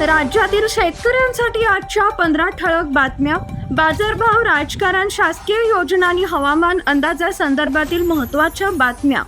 राज्यातील शेतकऱ्यांसाठी आजच्या पंधरा ठळक बातम्या. बाजारभाव राजकारण शासकीय योजना आणि हवामान अंदाजासंदर्भातील महत्त्वाच्या बातम्या.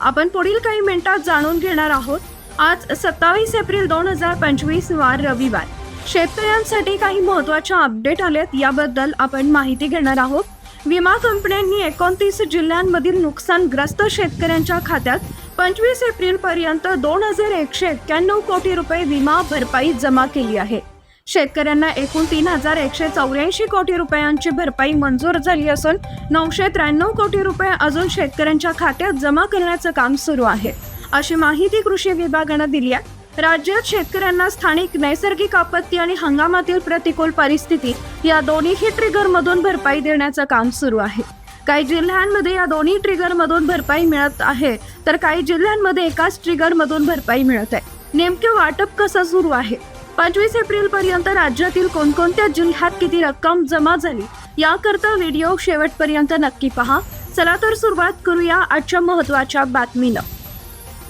आपण पुढील काही मिनिटात जाणून घेणार आहोत. आज सत्तावीस एप्रिल दोन हजार पंचवीस वार रविवार. शेतकऱ्यांसाठी काही महत्त्वाच्या अपडेट आलेत याबद्दल आपण माहिती घेणार आहोत. विमा कंपन्यांनी एकोणतीस जिल्ह्यांमधील नुकसानग्रस्त शेतकऱ्यांच्या खात्यात पंचवीस एप्रिल पर्यंत दोन हजार एकशे एक्क्याण्णव कोटी रुपये विमा भरपाई जमा केली आहे. शेतकऱ्यांना एकूण तीन हजार एकशे चौऱ्याऐंशी कोटी रुपयांची भरपाई मंजूर झाली असून नऊशे त्र्याण्णव कोटी रुपये अजून शेतकऱ्यांच्या खात्यात जमा करण्याचं काम सुरू आहे. अशी माहिती कृषी विभागानं दिली आहे. राज्यात शेतकऱ्यांना स्थानिक नैसर्गिक आपत्ती आणि हंगामातील प्रतिकूल परिस्थिती या दोन्हीही ट्रिगरमधून भरपाई देण्याचं काम सुरू आहे. काही जिल्ह्यांमध्ये या दोन्ही ट्रिगरमधून भरपाई मिळत आहे. तर काही जिल्ह्यांमध्ये एकाच ट्रिगरमधून भरपाई मिळत आहे. नेमके वाटप कसं सुरू आहे? पंचवीस एप्रिल पर्यंत राज्यातील कोणकोणत्या जिल्ह्यात किती रक्कम जमा झाली? याकरता व्हिडिओ शेवटपर्यंत नक्की पहा. चला तर सुरुवात करूया आजच्या महत्त्वाच्या बातमीनं.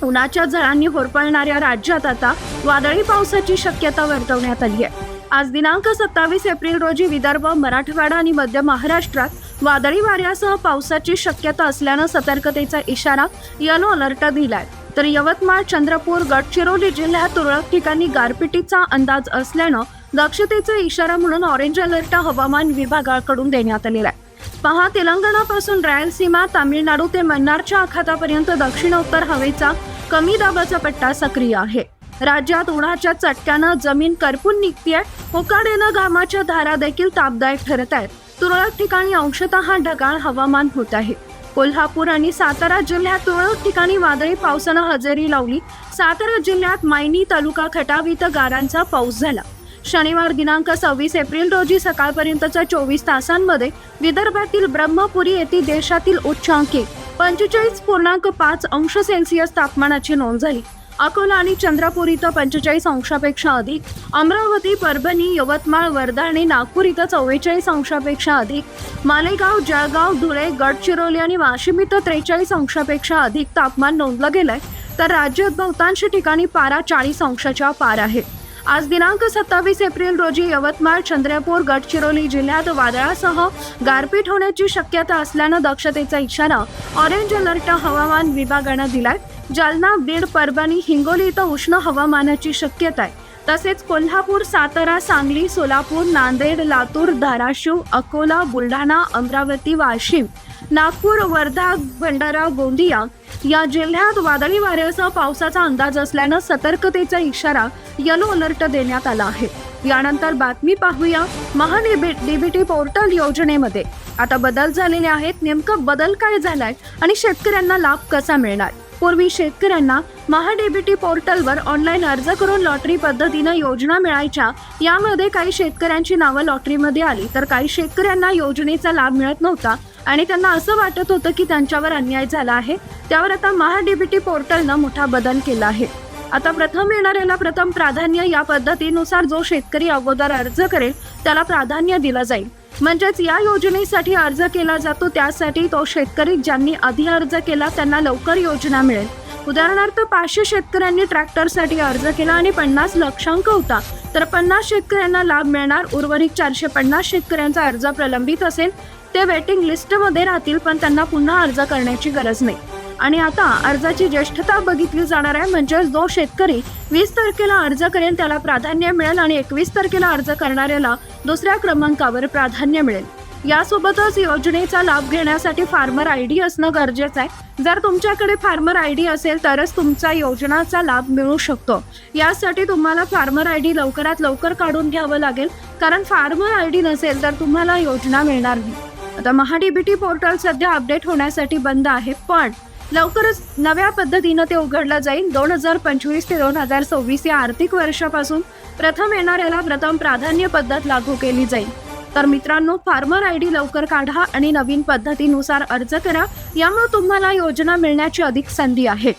उन्हाच्या झळांनी होरपळणाऱ्या राज्यात आता वादळी पावसाची शक्यता वर्तवण्यात आली आहे. आज दिनांक सत्तावीस एप्रिल रोजी विदर्भ मराठवाडा आणि मध्य महाराष्ट्रात वादळी वाऱ्यासह पावसाची शक्यता असल्यानं सतर्कतेचा इशारा येलो अलर्ट दिलाय. तर यवतमाळ चंद्रपूर गडचिरोली जिल्ह्यात तुरळक ठिकाणी गारपिटीचा अंदाज असल्यानं दक्षतेचा इशारा म्हणून ऑरेंज अलर्ट हवामान विभागाकडून देण्यात आलेला आहे. पहा तेलंगणापासून रायलसीमा तामिळनाडू ते मन्नारच्या आखातापर्यंत दक्षिण उत्तर हवेचा कमी दाबाचा पट्टा सक्रिय आहे. राज्यात उन्हाच्या चटक्यानं जमीन करपून निघतीये. उकाडेनं घामाच्या धारा देखील तापदायक ठरत आहेत. तुरळक ठिकाणी अंशतः ढगाळ हवामान होत आहे. कोल्हापूर आणि सातारा जिल्ह्यात तुरळक ठिकाणी वादळी पावसानं हजेरी लावली. सातारा जिल्ह्यात मायनी तालुका खटाव इथं गारांचा पाऊस झाला. शनिवार दिनांक सव्वीस एप्रिल रोजी सकाळपर्यंतच्या चोवीस तासांमध्ये विदर्भातील ब्रह्मपुरी येथे देशातील उच्चांकी पंचेचाळीस पूर्णांक पाच अंश सेल्सिअस तापमानाची नोंद झाली. अकोला आणि चंद्रपूर इथं पंचेचाळीस अंशापेक्षा अधिक अमरावती परभणी यवतमाळ वर्धा आणि नागपूर इथं चव्वेचाळीस अंशापेक्षा अधिक मालेगाव जळगाव धुळे गडचिरोली आणि वाशिम इथं त्रेचाळीस अंशापेक्षा अधिक तापमान नोंदलं गेलंय तर राज्यात बहुतांश ठिकाणी पारा चाळीस अंशाच्या पार आहे. आज दिनांक सत्तावीस एप्रिल रोजी यवतमाळ चंद्रपूर गडचिरोली जिल्ह्यात वादळासह गारपीट होण्याची शक्यता असल्यानं दक्षतेचा इशारा ऑरेंज अलर्ट हवामान विभागानं दिलाय. जालना बीड परभणी हिंगोली इथं उष्ण हवामानाची शक्यता आहे. तसेच कोल्हापूर सातारा सांगली सोलापूर नांदेड लातूर धाराशिव अकोला बुलढाणा अमरावती वाशिम नागपूर वर्धा भंडारा गोंदिया या जिल्ह्यात वादळी वाऱ्यासह पावसाचा अंदाज असल्यानं सतर्कतेचा इशारा येलो अलर्ट देण्यात आला आहे. यानंतर बातमी पाहूया महाडीबीटी पोर्टल योजनेमध्ये. आता बदल झालेले आहेत नेमकं बदल काय झालाय आणि शेतकऱ्यांना लाभ कसा मिळणार? पूर्वी शेतकऱ्यांना महाडीबीटी पोर्टलवर ऑनलाईन अर्ज करून लॉटरी पद्धतीनं योजना मिळायच्या यामध्ये काही शेतकऱ्यांची नावं लॉटरीमध्ये आली. तर काही शेतकऱ्यांना योजनेचा लाभ मिळत नव्हता आणि त्यांना असं वाटत होतं की त्यांच्यावर अन्याय झाला आहे. त्यावर आता महाडीबीटी पोर्टलनं मोठा बदल केला आहे. आता प्रथम येणाऱ्याला प्रथम प्राधान्य या पद्धतीनुसार जो शेतकरी अगोदर अर्ज करेल त्याला प्राधान्य दिलं जाईल. म्हणजेच या योजनेसाठी अर्ज केला जातो त्यासाठी तो शेतकरी ज्यांनी आधी अर्ज केला त्यांना लवकर योजना मिळेल. उदाहरणार्थ पाचशे शेतकऱ्यांनी ट्रॅक्टरसाठी अर्ज केला आणि पन्नास लक्षांक होता. तर पन्नास शेतकऱ्यांना लाभ मिळणार उर्वरित चारशे पन्नास शेतकऱ्यांचा अर्ज प्रलंबित असेल ते वेटिंग लिस्टमध्ये राहतील पण त्यांना पुन्हा अर्ज करण्याची गरज नाही. आणि आता अर्जाची ज्येष्ठता बघितली जाणार आहे. म्हणजे जो शेतकरी वीस तारखेला अर्ज करेल त्याला प्राधान्य मिळेल आणि एकवीस तारखेला अर्ज करणाऱ्याला दुसऱ्या क्रमांकावर प्राधान्य मिळेल. यासोबतच योजनेचा लाभ घेण्यासाठी फार्मर आय डी असणं गरजेचं आहे. जर तुमच्याकडे फार्मर आय डी असेल तरच तुमचा योजनाचा लाभ मिळू शकतो. यासाठी तुम्हाला फार्मर आय डी लवकरात लवकर काढून घ्यावं लागेल. कारण फार्मर आय डी नसेल तर तुम्हाला योजना मिळणार नाही. आता महाडीबीटी पोर्टल सध्या अपडेट होण्यासाठी बंद आहे. पण लवकरच नव्या पद्धतीनं ते उघडलं जाईल. दोन हजार पंचवीस ते दोन हजार सव्वीस या आर्थिक वर्षापासून प्रथम येणाऱ्याला प्रथम प्राधान्य पद्धत लागू केली जाईल. तर मित्रांनो फार्मर आय डी लवकर काढा आणि नवीन पद्धतीनुसार अर्ज करा. यामुळे तुम्हाला योजना मिळण्याची अधिक संधी आहे.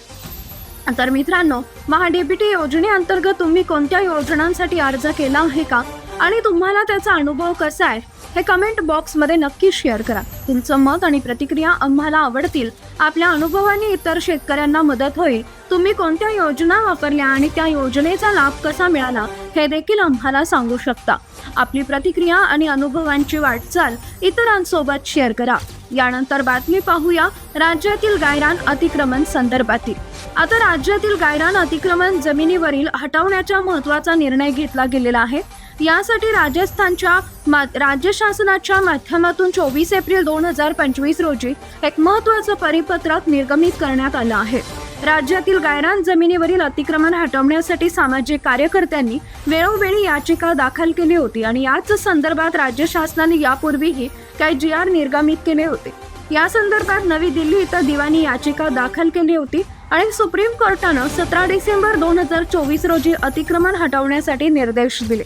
तर मित्रांनो महाडीबीटी योजनेअंतर्गत तुम्ही कोणत्या योजनांसाठी अर्ज केला आहे का? आणि तुम्हाला त्याचा अनुभव कसा आहे? हे कमेंट बॉक्समध्ये नक्की शेअर करा. तुमचं मत आणि प्रतिक्रिया आम्हाला आवडतील. आपल्या अनुभवाने इतर शेतकऱ्यांना मदत होईल. तुम्ही कोणत्या योजना वापरल्या आणि त्या योजनेचा लाभ कसा मिळाला हे देखील आम्हाला सांगू शकता. आपली प्रतिक्रिया आणि अनुभवांची वाटचाल इतरांसोबत शेअर करा. यानंतर बातमी पाहूया राज्यातील गायरान अतिक्रमण संदर्भातील. आता राज्यातील गायरान अतिक्रमण जमिनीवरील हटवण्याचा महत्त्वाचा निर्णय घेतला गेलेला आहे. यासाठी राजस्थानच्या मा राज्य शासनाच्या माध्यमातून चोवीस एप्रिल दोन हजार पंचवीस रोजी एक महत्त्वाचं परिपत्रक निर्गमित करण्यात आलं आहे. राज्यातील गायरान जमिनीवरील अतिक्रमण हटवण्यासाठी सामाजिक कार्यकर्त्यांनी वेळोवेळी याचिका दाखल केली होती आणि याच संदर्भात राज्य शासनाने यापूर्वीही काही जी आर निर्गमित केले होते. या संदर्भात नवी दिल्ली इथं दिवाणी याचिका दाखल केली होती. आणि सुप्रीम कोर्टानं सतरा डिसेंबर दोन हजार चोवीस रोजी अतिक्रमण हटवण्यासाठी निर्देश दिले.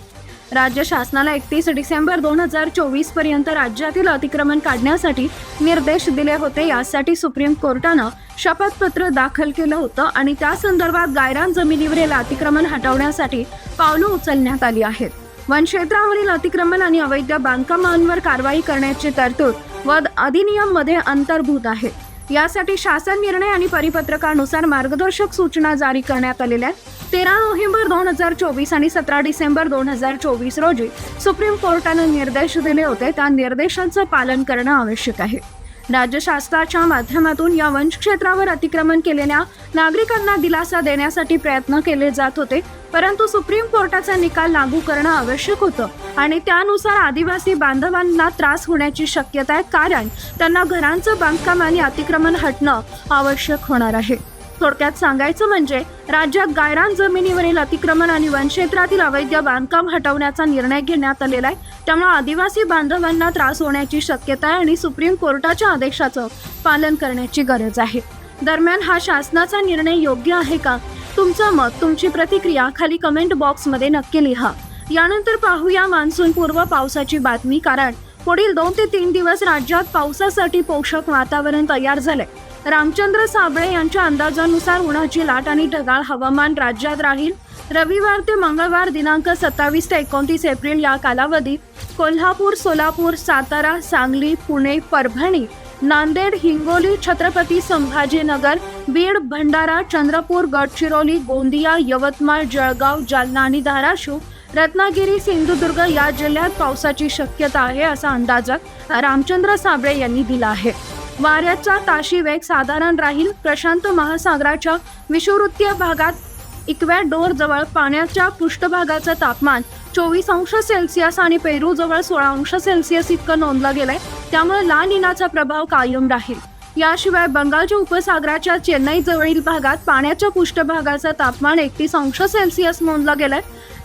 राज्य शासनाला एकतीस डिसेंबर दोन हजार चोवीसपर्यंत राज्यातील अतिक्रमण काढण्यासाठी निर्देश दिले होते. यासाठी सुप्रीम कोर्टानं शपथपत्र दाखल केलं होतं आणि त्या संदर्भात गायरान जमिनीवरील अतिक्रमण हटवण्यासाठी पावलं उचलण्यात आली आहेत. वनक्षेत्रावरील अतिक्रमण आणि अवैध बांधकामांवर कारवाई करण्याची तरतूद वध अधिनियममध्ये अंतर्भूत आहे. यासाठी शासन निर्णय आणि परिपत्रकानुसार मार्गदर्शक सूचना जारी करण्यात आलेल्या आहेत. तेरा नोव्हेंबर दोन हजार चोवीस आणि सतरा डिसेंबर दोन हजार चोवीस रोजी सुप्रीम कोर्टानं निर्देश दिले होते. त्या निर्देशांचं पालन करणं आवश्यक आहे. राज्य शासनाच्या माध्यमातून या वन क्षेत्रावर अतिक्रमण केलेल्या नागरिकांना दिलासा देण्यासाठी प्रयत्न केले जात होते परंतु सुप्रीम कोर्टाचा निकाल लागू करणं आवश्यक होतं आणि त्यानुसार आदिवासी बांधवांना त्रास होण्याची शक्यता आहे कारण त्यांना घरांचं बांधकाम आणि अतिक्रमण हटणं आवश्यक होणार आहे. थोडक्यात सांगायचं म्हणजे राज्यात गायरान जमिनीवरील अतिक्रमण आणि वनक्षेत्रातील अवैध बांधकाम हटवण्याचा निर्णय घेण्यात आलेला आहे त्यामुळे आदिवासी बांधवांना त्रास होण्याची शक्यता आहे आणि सुप्रीम कोर्टाच्या आदेशाचं पालन करण्याची गरज आहे. दरम्यान हा शासनाचा निर्णय योग्य आहे का? तुमचं मत तुमची प्रतिक्रिया खाली कमेंट बॉक्समध्ये नक्की लिहा. यानंतर पाहूया मान्सून पूर्व पावसाची बातमी कारण पुढील दोन ते तीन दिवस राज्यात पावसासाठी पोषक वातावरण तयार झालंय. रामचंद्र साबळे यांच्या अंदाजानुसार उन्हाची लाट आणि ढगाळ हवामान राज्यात राहील. रविवार ते मंगळवार दिनांक सत्तावीस ते एकोणतीस एप्रिल या कालावधीत कोल्हापूर सोलापूर सातारा सांगली पुणे परभणी नांदेड हिंगोली छत्रपती संभाजीनगर बीड भंडारा चंद्रपूर गडचिरोली गोंदिया यवतमाळ जळगाव जालना आणि धाराशिव रत्नागिरी सिंधुदुर्ग या जिल्ह्यात पावसाची शक्यता आहे असा अंदाज रामचंद्र साबळे यांनी दिला आहे. वाऱ्याचा ताशी वेग साधारण राहील. प्रशांत महासागराच्या विषुवृत्तीय भागात इक्वॅडोर जवळ पाण्याच्या पृष्ठभागाचं तापमान चोवीस अंश सेल्सिअस आणि पेरू जवळ सोळा अंश सेल्सिअस इतकं नोंदलं गेलंय. त्यामुळे ला निनाचा प्रभाव कायम राहील. याशिवाय बंगालच्या उपसागराच्या चेन्नई जवळील भागात पाण्याच्या पृष्ठभागाचं तापमान एकतीस अंश सेल्सिअस नोंदलं गेलंय.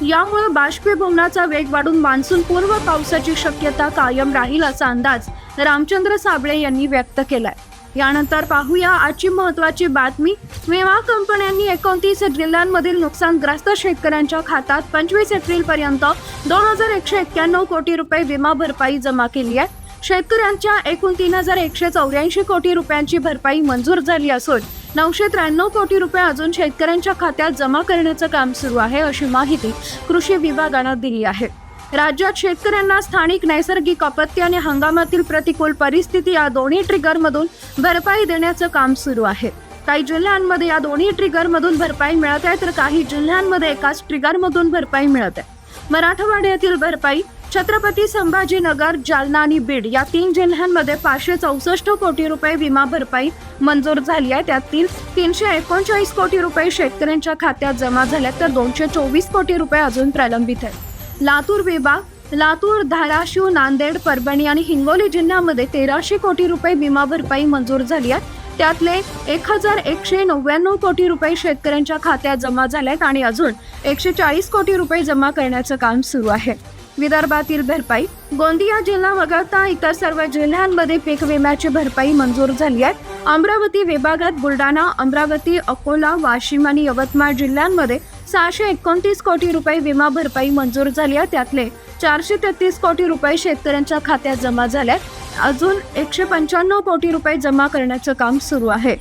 यामुळे बाष्पीभवनाचा वेग वाढून मान्सून पूर्व पावसाची शक्यता कायम राहील असा अंदाज रामचंद्र साबळे यांनी व्यक्त केलाय. यानंतर पाहूया आजची महत्वाची बातमी. विमा कंपन्यांनी एकोणतीस जिल्ह्यांमधील नुकसानग्रस्त शेतकऱ्यांच्या खात्यात पंचवीस एप्रिल पर्यंत दोन हजार एकशे एक्क्याण्णव कोटी रुपये विमा भरपाई जमा केली आहे. शेतकऱ्यांच्या एकूण तीन हजार एकशे चौऱ्याऐंशी कोटी रुपयांची भरपाई मंजूर झाली असून नऊशे त्र्याण्णव कोटी रुपये अजून शेतकऱ्यांच्या खात्यात जमा करण्याचं काम सुरू आहे अशी माहिती कृषी विभागानं दिली आहे. राज्यात शेतकऱ्यांना स्थानिक नैसर्गिक आपत्ती आणि हंगामातील प्रतिकूल परिस्थिती या दोन्ही ट्रिगरमधून भरपाई देण्याचं काम सुरू आहे. काही जिल्ह्यांमध्ये या दोन्ही ट्रिगरमधून भरपाई मिळत आहे तर काही जिल्ह्यांमध्ये एकाच ट्रिगरमधून भरपाई मिळत आहे. मराठवाड्यातील भरपाई छत्रपती संभाजीनगर जालना आणि बीड या तीन जिल्ह्यांमध्ये पाचशे चौसष्ट कोटी रुपये विमा भरपाई मंजूर झाली आहे. त्यातील तीनशे एकोणचाळीस कोटी रुपये शेतकऱ्यांच्या खात्यात जमा झाल्यात तर दोनशे चोवीस कोटी रुपये अजून प्रलंबित आहेत. लातूर विभाग लातूर धाराशिव नांदेड परभणी आणि हिंगोली जिल्ह्यामध्ये तेराशे कोटी रुपये विमा भरपाई मंजूर झाली आहे. त्यातले एक हजार एकशे नव्याण्णव कोटी रुपये शेतकऱ्यांच्या खात्यात जमा झालेत आणि अजून एकशे चाळीस कोटी रुपये जमा करण्याचं काम सुरू आहे. विदर्भातील भरपाई गोंदिया जिल्हा वगळता इतर सर्व जिल्ह्यांमध्ये पीक विम्याची भरपाई मंजूर झाली आहे. अमरावती विभागात बुलढाणा अमरावती अकोला वाशिम आणि यवतमाळ जिल्ह्यांमध्ये सहाशे एकोणतीस कोटी रुपये विमा भरपाई मंजूर झाली आहे. त्यातले चारशे तेहतीस कोटी रुपये शेतकऱ्यांच्या खात्यात जमा झाले अजून एकशे पंच्याण्णव कोटी रुपये जमा करण्याचं काम सुरू आहे.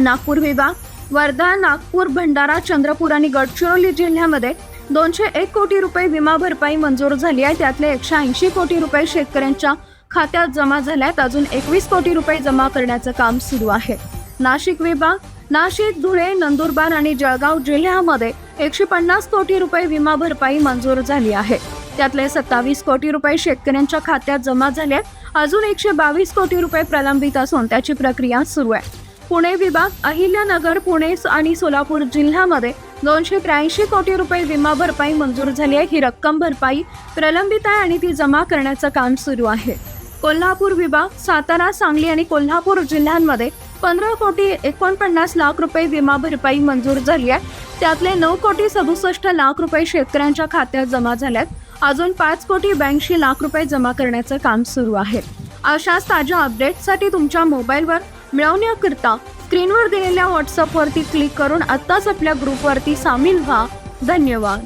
नागपूर विभाग वर्धा नागपूर भंडारा चंद्रपूर आणि गडचिरोली जिल्ह्यामध्ये दोनशे एक कोटी रुपये विमा भरपाई मंजूर झाली आहे. त्यातले एकशे ऐंशी कोटी रुपये शेतकऱ्यांच्या खात्यात जमा झाल्यात अजून एकवीस कोटी रुपये जमा करण्याचं काम सुरू आहे. नाशिक विभाग नाशिक धुळे नंदुरबार आणि जळगाव जिल्ह्यामध्ये एकशे पन्नास कोटी रुपये विमा भरपाई मंजूर झाली आहे. त्यातले सत्तावीस कोटी रुपये शेतकऱ्यांच्या खात्यात जमा झाले आहेत. अजून एकशे बावीस कोटी रुपये प्रलंबित असून त्याची प्रक्रिया सुरू आहे. पुणे विभाग अहिल्यानगर पुणे आणि सोलापूर जिल्ह्यामध्ये दोनशे त्र्याऐंशी कोटी रुपये विमा भरपाई मंजूर झाली आहे. ही रक्कम भरपाई प्रलंबित आहे आणि ती जमा करण्याचं काम सुरू आहे. कोल्हापूर विभाग सातारा सांगली आणि कोल्हापूर जिल्ह्यांमध्ये पंधरा कोटी एकोणपन्नास लाख रुपये विमा भरपाई मंजूर झाली आहे. त्यातले नऊ कोटी सदुसष्ट लाख रुपये शेतकऱ्यांच्या खात्यात जमा झाल्यात. अजून पाच कोटी ब्याऐंशी लाख रुपये जमा करण्याचं काम सुरू आहे. अशाच ताज्या अपडेट्ससाठी तुमच्या मोबाईलवर मिळवण्याकरिता स्क्रीनवर दिलेल्या व्हॉट्सअपवरती क्लिक करून आत्ताच आपल्या ग्रुपवरती सामील व्हा. धन्यवाद.